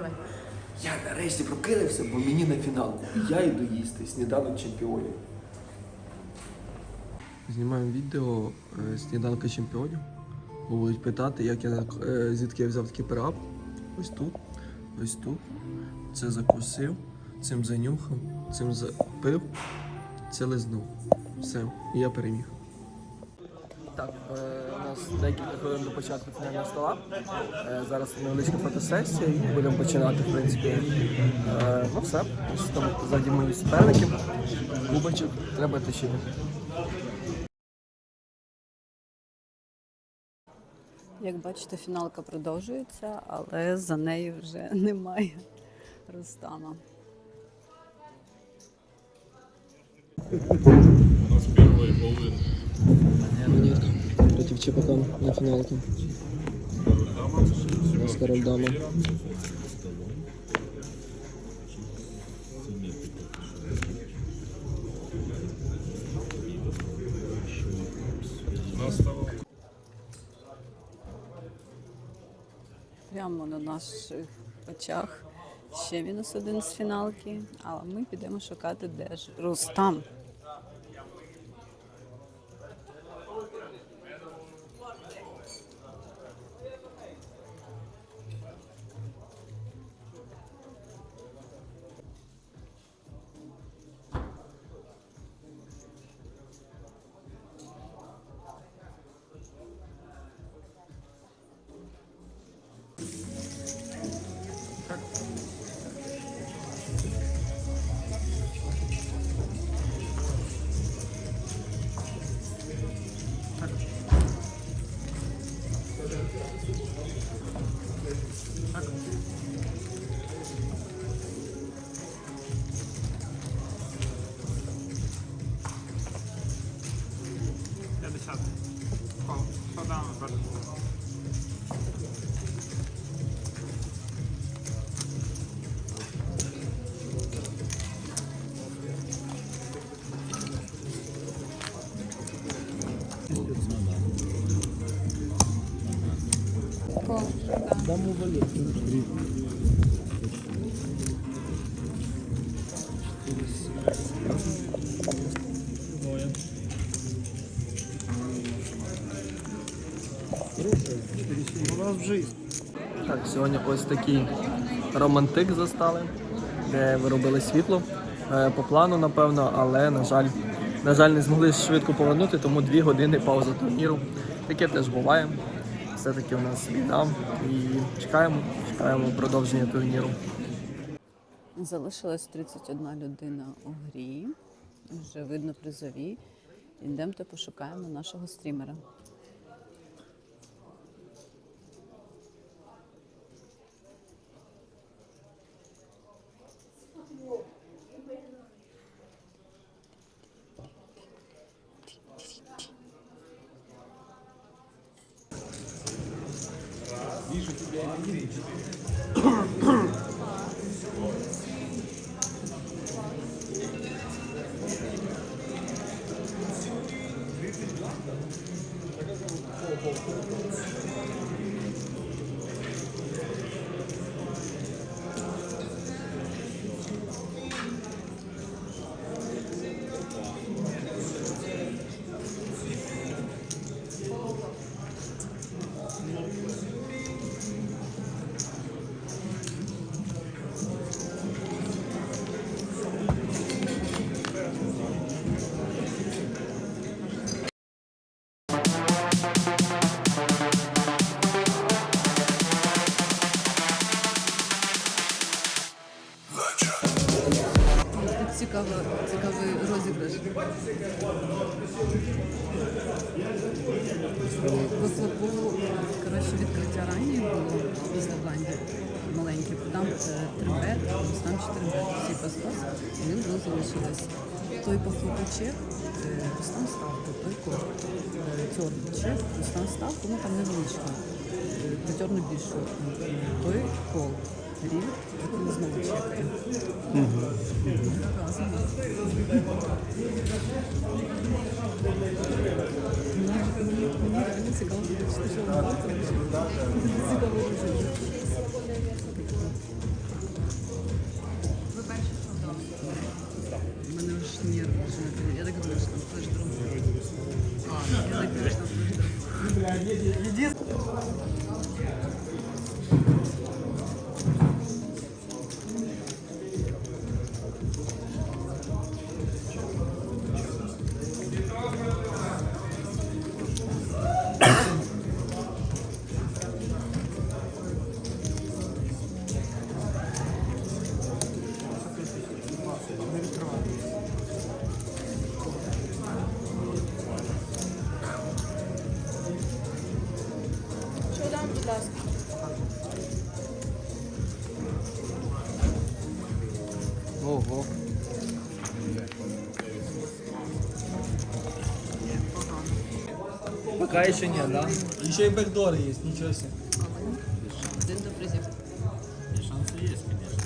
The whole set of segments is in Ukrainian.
Відкривай. Я нарешті прокинувся, бо мені на фіналку. І я йду їсти сніданок чемпіонів. Знімаємо відео е, сніданка чемпіонів. Будуть питати, як я е, звідки я взяв такий прап. Ось тут, ось тут. Це закусив, цим занюхав, цим запив, це лизнув. Все, і я переміг. Так, е, у нас декілька хвилин до початку фінального стола. Е, зараз невеличка фотосесія і будемо починати, в принципі. Е, ну все, там ззаді мої суперники. Кубочок треба тащити. Як бачите, фіналка продовжується, але за нею вже немає Рустама. У нас первый all-in. Монетка проти на фіналці. У нас король дама. У нас стало Прямо на наших очах ще мінус один з фіналки, але ми підемо шукати, де ж Рустам. Так, сьогодні ось такий романтик застали, де виробили світло Е, по плану, напевно, але на жаль, на жаль, не змогли швидко повернути, тому дві години пауза турніру. Таке теж буває. Все-таки у нас війна і чекаємо, чекаємо продовження турніру. Залишилась 31 людина у грі. Вже видно призові. Йдемо та пошукаємо нашого стрімера. やっか! П'ятерну більшу. Той кол. Рів, він знову чекає. Разом. Мені цікаво, що робите. Цікаво Пока еще нет, да? Еще и бэкдоры есть, ничего себе. Один до призів. Шансы есть, конечно.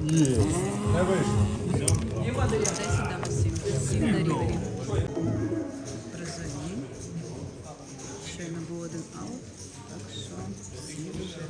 Не вийшло. 10 дамо 7. 7 на рівері. Призові. Щойно був один аут. Так що всі вже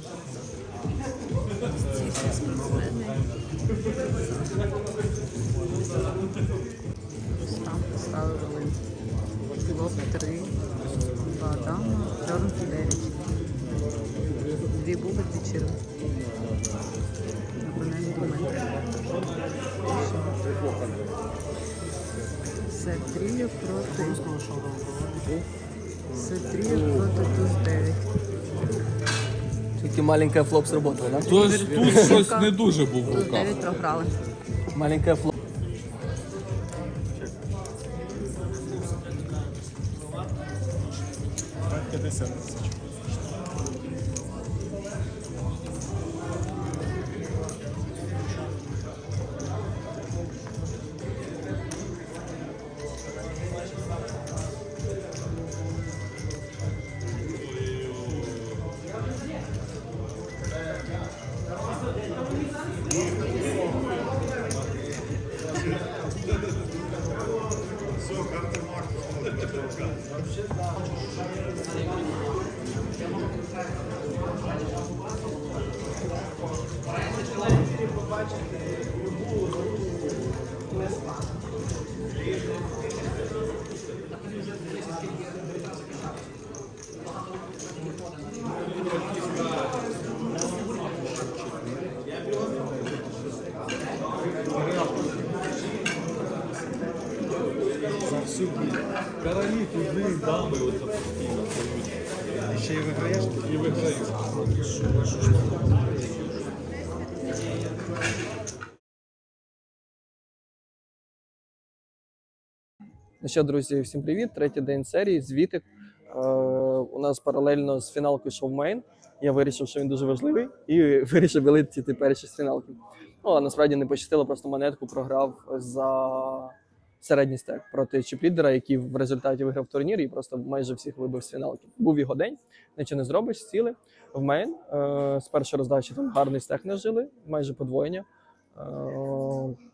маленькая флоп сработала, да? Тут щось не дуже був в руках. 9 програли. Маленькая флоп. 50 тисяч. Ну що, друзі, всім привіт! Третій день серії. Звіти. Е, у нас паралельно з фіналкою йшов мейн. Я вирішив, що він дуже важливий, і вирішив вилетіти перші з фіналки. Ну, а насправді не пощастило, просто монетку програв за середній стек проти чіплідера, який в результаті виграв турнір і просто майже всіх вибив з фіналки. Був його день, нічого не зробиш, сіли в мейн. Е, з першої роздачі там гарний стек нажили, майже подвоєння. Е,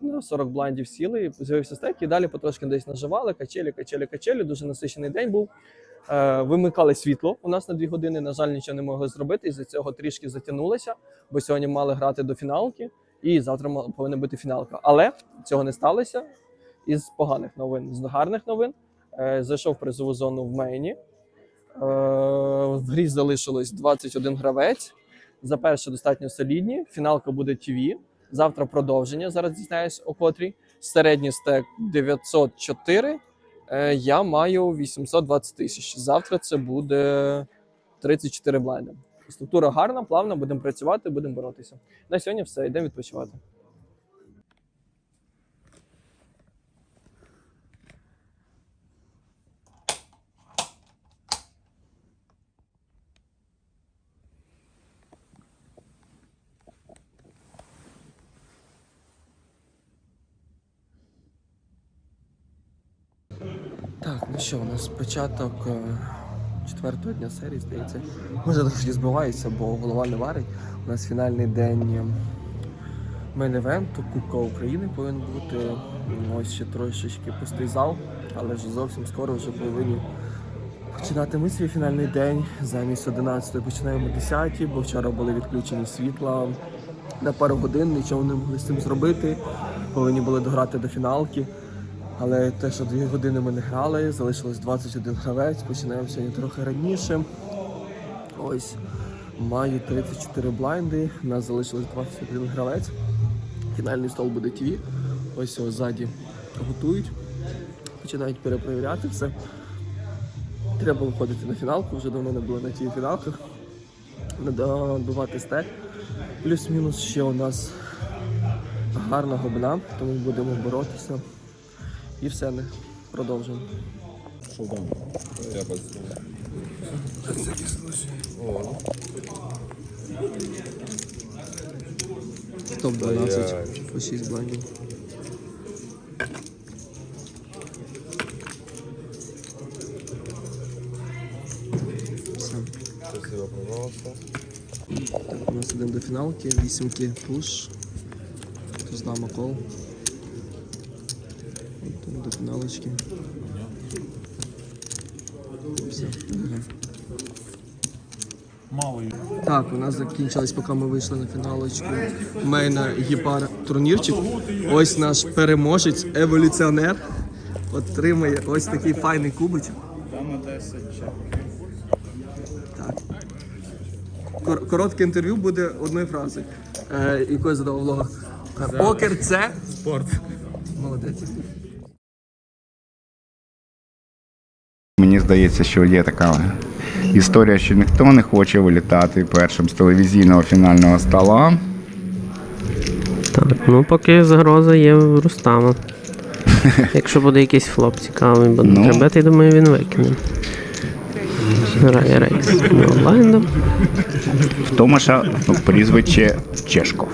На 40 блайндів сіли, з'явився стек, і далі потрошки десь наживали, качелі, качелі, качелі. Дуже насичений день був. Е, Вимикали світло у нас на дві години. На жаль, нічого не могли зробити. Із-за цього трішки затягнулося, бо сьогодні мали грати до фіналки, і завтра повинна бути фіналка. Але цього не сталося. Із поганих новин, з гарних новин. е, Зайшов призову зону в мейні. Е, В грі залишилось 21 гравець. За перше достатньо солідні. Фіналка буде ТВ. Завтра продовження. Зараз дізнаюсь о котрій. Середній стек 904. Е, Я маю 820 тисяч. Завтра це буде 34 блайнди. Структура гарна, плавна, будемо працювати, будемо боротися. На сьогодні все, йдемо відпочивати. Так, ну що, у нас початок е, четвертого дня серії, здається. Може трошки збиваюся, бо голова не варить. У нас фінальний день мейн-евенту, Кубка України повинен бути. Ось ще трошечки пустий зал, але вже зовсім скоро вже повинні починати ми свій фінальний день. Замість 11 починаємо 10, бо вчора були відключені світла на пару годин, нічого не могли з цим зробити. Повинні були дограти до фіналки. Але те, що дві години ми не грали, залишилось 21 гравець, починаємо сьогодні трохи раніше. Ось маю 34 блайнди, у нас залишилось 21 гравець. Фінальний стол буде ТВ. Ось його ззаді готують, починають перепровіряти все. Треба виходити на фіналку, вже давно не було на тій фіналках. Надобувати стек. Плюс-мінус ще у нас гарна гобна, тому будемо боротися. І все, не продовжуємо. Що там? Я без... О, топ-12 по 6 блайндів. Все. Так, у нас йдемо до фіналки, вісімки пуш. Тут дама кол. От, Все, Мало. Так, у нас закінчилось, поки ми вийшли на фіналочку. Мейна гіпар турнірчик. Ось наш переможець, еволюціонер. Отримає ось такий файний кубочок. Дама 10 чек. Так. Кор- коротке інтерв'ю буде одною фразою. Е, яку я задав влога. Покер це. Спорт. Молодець. Здається, що є така історія, що ніхто не хоче вилітати першим з телевізійного фінального стола. Так, ну поки загроза є в Рустама. Якщо буде якийсь флоп цікавий, бо Ну. треба, я думаю, він викине. Грає рейс. Блайндом. В Томаша ну, прізвище Чешков.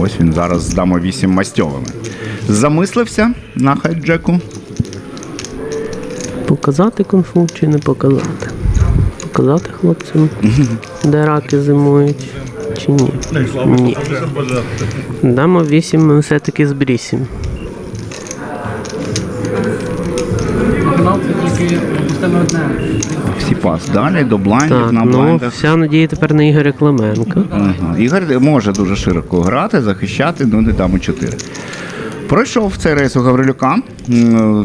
Ось він зараз з дамо 8 мастьовими. Замислився на хайджеку. Показати кунг-фу чи не показати? Показати хлопцям, де раки зимують, чи ні? Ні. Дамо 8 все-таки з брісім. Всі пас. Далі до блайндів Так, на ну вся надія тепер на Ігоря Клименка. Ага. Ігор може дуже широко грати, захищати, ну не дамо 4. Пройшов цей рейс у Гаврилюка.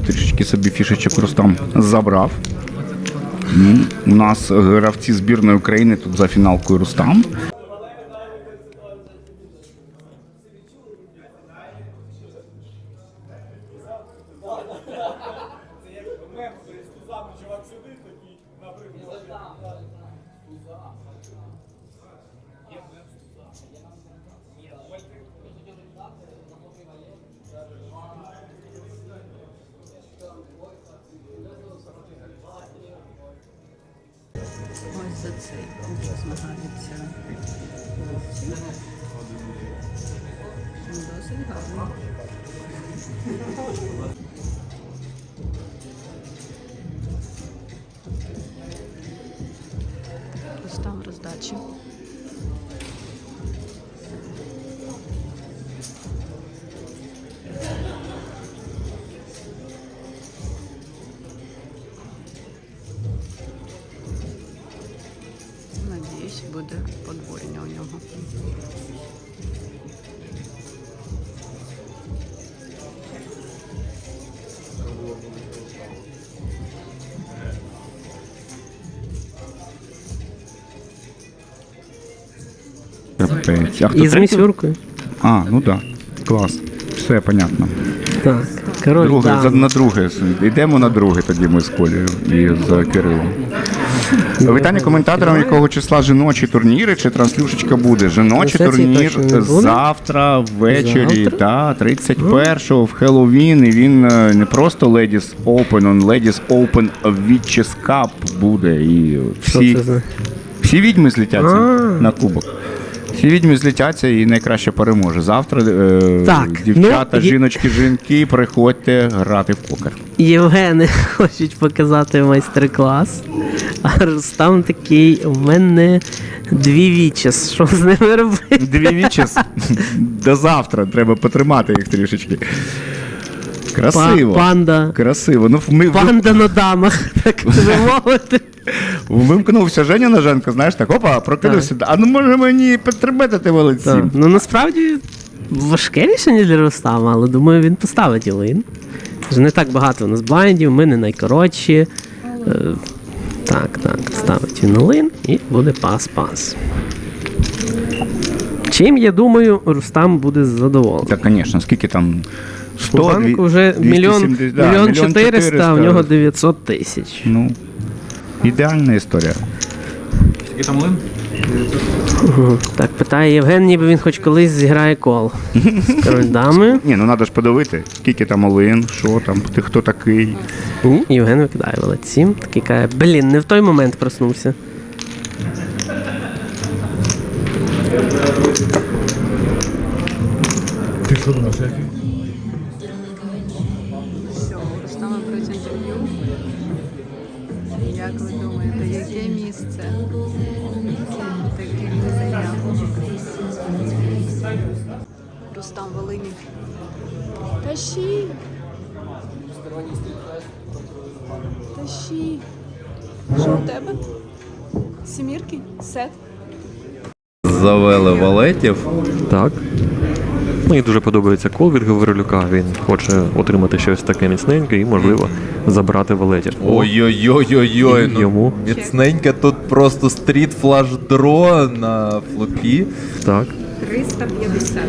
Трішечки собі фішечок Рустам забрав. У нас гравці збірної України тут за фіналкою Рустам. Ось за кубок змагаються хлопці. Досить гарно. Ось там роздачі. Подвоєння у нього. Капець. А хто І з третій? місюркою. А, ну так. Клас. Все понятно. Так. Король Друге, за- на друге. Йдемо на друге тоді ми з Колею і з Кирилом. Вітання коментаторам, якого числа жіночі турніри чи транслюшечка буде. Жіночий турнір завтра ввечері, та 31-го в Хеллоуін. І він е, не просто Ladies Open, он Ladies Open Witches Cup буде. І всі, всі відьми злітяться на кубок. Відьми злітяться і найкраще переможе. Завтра е, Так, дівчата, ну, жіночки, жінки, приходьте грати в покер. Євгени хочуть показати майстер-клас. А Рустам такий, у мене дві вічес. Що з ними робити? Дві вічес? до завтра треба потримати їх трішечки. Красиво. Па- Панда. Красиво. Ну, ми, Панда на дамах, так би мовити. вимкнувся Женя Ноженко, знаєш, так, опа, прокинувся. А ну може мені підтримати ти молодці. Ну насправді важке рішення для Рустама, але думаю, він поставить Ілин. Ж не так багато у нас блайндів, ми не найкоротші. Е, так, так, ставить він Ілин і буде пас-пас. Чим, я думаю, Рустам буде задоволений. Так, звісно, скільки там? 100, У банку вже 270, мільйон, да, мільйон 400, а в нього 900 тисяч. Ну, ідеальна історія. Який там лин? Так, питає Євген, ніби він хоч колись зіграє кол. З король дами. Ні, ну треба ж подивити, скільки там олин, що там, ти хто такий. Євген викидає 7. Такий каже, блін, не в той момент проснувся. Що, Тащи! Тащи! Що у тебе? Сімірки? Сет? Завели валетів. Так. Мені дуже подобається кол від Гаврилюка. Він хоче отримати щось таке міцненьке і, можливо, забрати валетів. Ой-ой-ой-ой-ой. Ну, йому. міцненьке тут просто стріт флаш дро на флопі. Так. 350.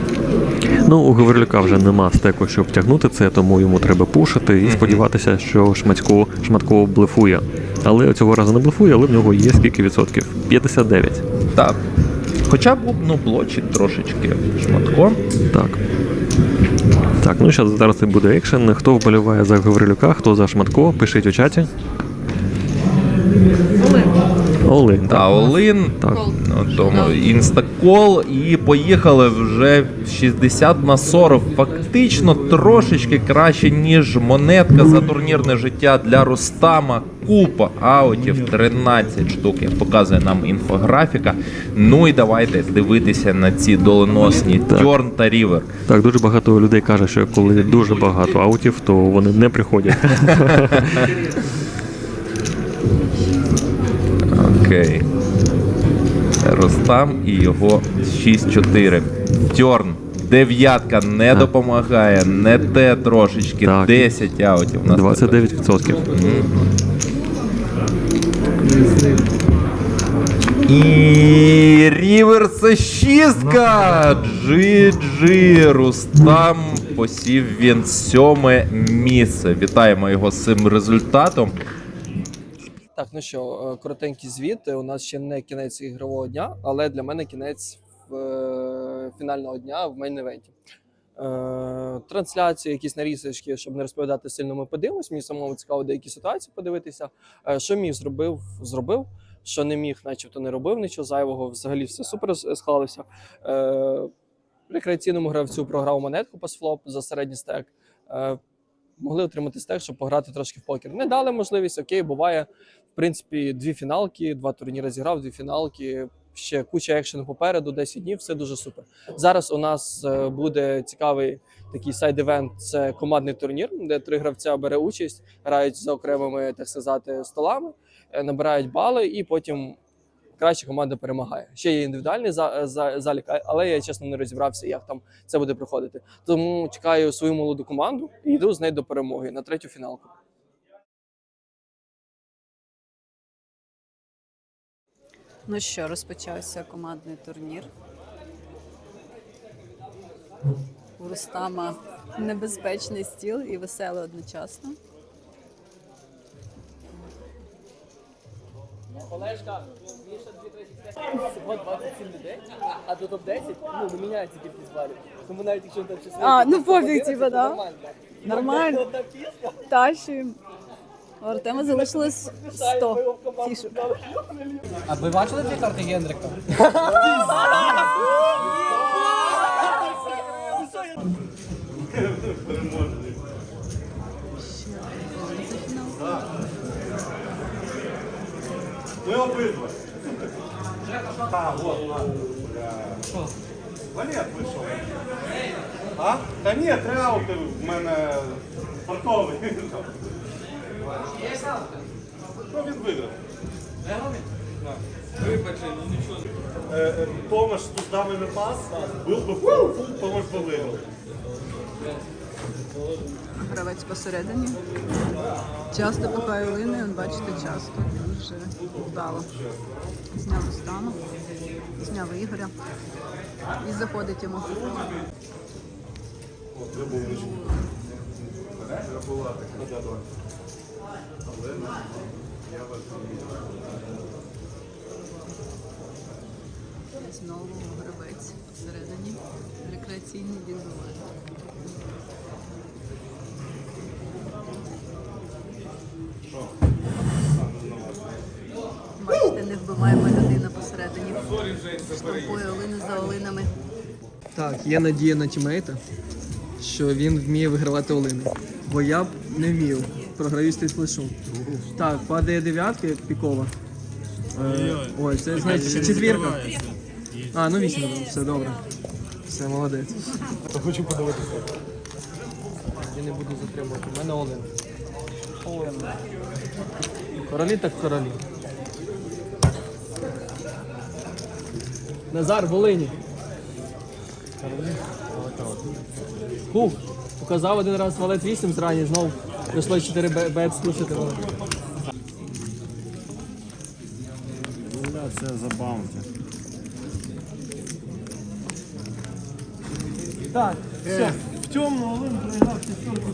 Ну, у Гаврилюка вже нема стеку, щоб тягнути це, тому йому треба пушити і сподіватися, що Шматько, Шматко блефує. Але цього разу не блефує, але в нього є скільки відсотків? 59. Так. Хоча б ну, блочить трошечки шматко. Так. Так, ну зараз зараз це буде екшен. Хто вболіває за Гаврилюка, хто за Шматко, пишіть у чаті. Олин. Та Олин. Так. Ну, тому інстакол і поїхали вже 60 на 40. Фактично трошечки краще, ніж монетка за турнірне життя для Рустама. Купа аутів 13 штук, як показує нам інфографіка. Ну і давайте дивитися на ці доленосні Тьорн та Рівер. Так, дуже багато людей каже, що коли дуже багато аутів, то вони не приходять. Окей. Рустам і його 6-4. Тьорн. Дев'ятка не допомагає, не те трошечки. Так. 10 аутів. у нас 29%. І Рівер це шістка. GG. Рустам посів він сьоме місце. Вітаємо його з цим результатом. Так, ну що, е, коротенький звіт. У нас ще не кінець ігрового дня, але для мене кінець е, фінального дня в мейн-івенті. Е, трансляції, якісь нарізочки, щоб не розповідати сильно, ми подивимось. Мені самому цікаво деякі ситуації подивитися. Е, що міг зробив, зробив. Що не міг, начебто не робив нічого зайвого. Взагалі все супер склалося. Е, рекреаційному гравцю програв монетку пасфлоп за середній стек. Могли отримати стек, щоб пограти трошки в покер. Не дали можливість, окей, буває. В принципі, дві фіналки, два турніри зіграв, дві фіналки. Ще куча екшену попереду, 10 днів, все дуже супер. Зараз у нас е, буде цікавий такий сайд-івент. Це командний турнір, де три гравця бере участь, грають за окремими, так сказати, столами, е, набирають бали, і потім краща команда перемагає. Ще є індивідуальний за, за, залік, але я чесно не розібрався, як там це буде проходити. Тому чекаю свою молоду команду і йду з нею до перемоги на третю фіналку. Ну що, розпочався командний турнір. У Рустама небезпечний стіл і веселий одночасно. 2 всього 27 людей, а до топ-10 ну, не міняється кількість балів. Тому навіть якщо там щось А, ну пофіг, типа, да? нормально. Нормально. Тащуємо. У Артема залишилось 100 фішок. А ви бачили дві карти Гендрика? Валет вийшов. А? Та ні, три аути в мене фартовий. Що він виграв? Е, е, Томаш з дами не пас, був би фул, Томаш би виграв. Гравець посередині. Часто пихає лини, бачите, часто. Дуже вдало. Зняв Рустану, зняв Ігоря. І заходить йому. Знову гравець всередині. Рекреаційний візуаль. Бачите, не вбиваємо людина посередині. Штовхує олини за олинами. Так, є надія на тімейта, що він вміє вигравати олини. Бо я б не вмів. Програю стріт флешу. Так, падає дев'ятка пікова. Е, ой, це значить четвірка. А, ну вісім, все добре. Все, молодець. Хочу подивитися. Я не буду затримувати. У мене Олен. Олен. Королі так королі. Назар, Волині. Хух. Показав один раз валет 8 зрані, знов прийшло 4 б- бет слушати. Це забавно. Так, все. В темну Олен в шестерку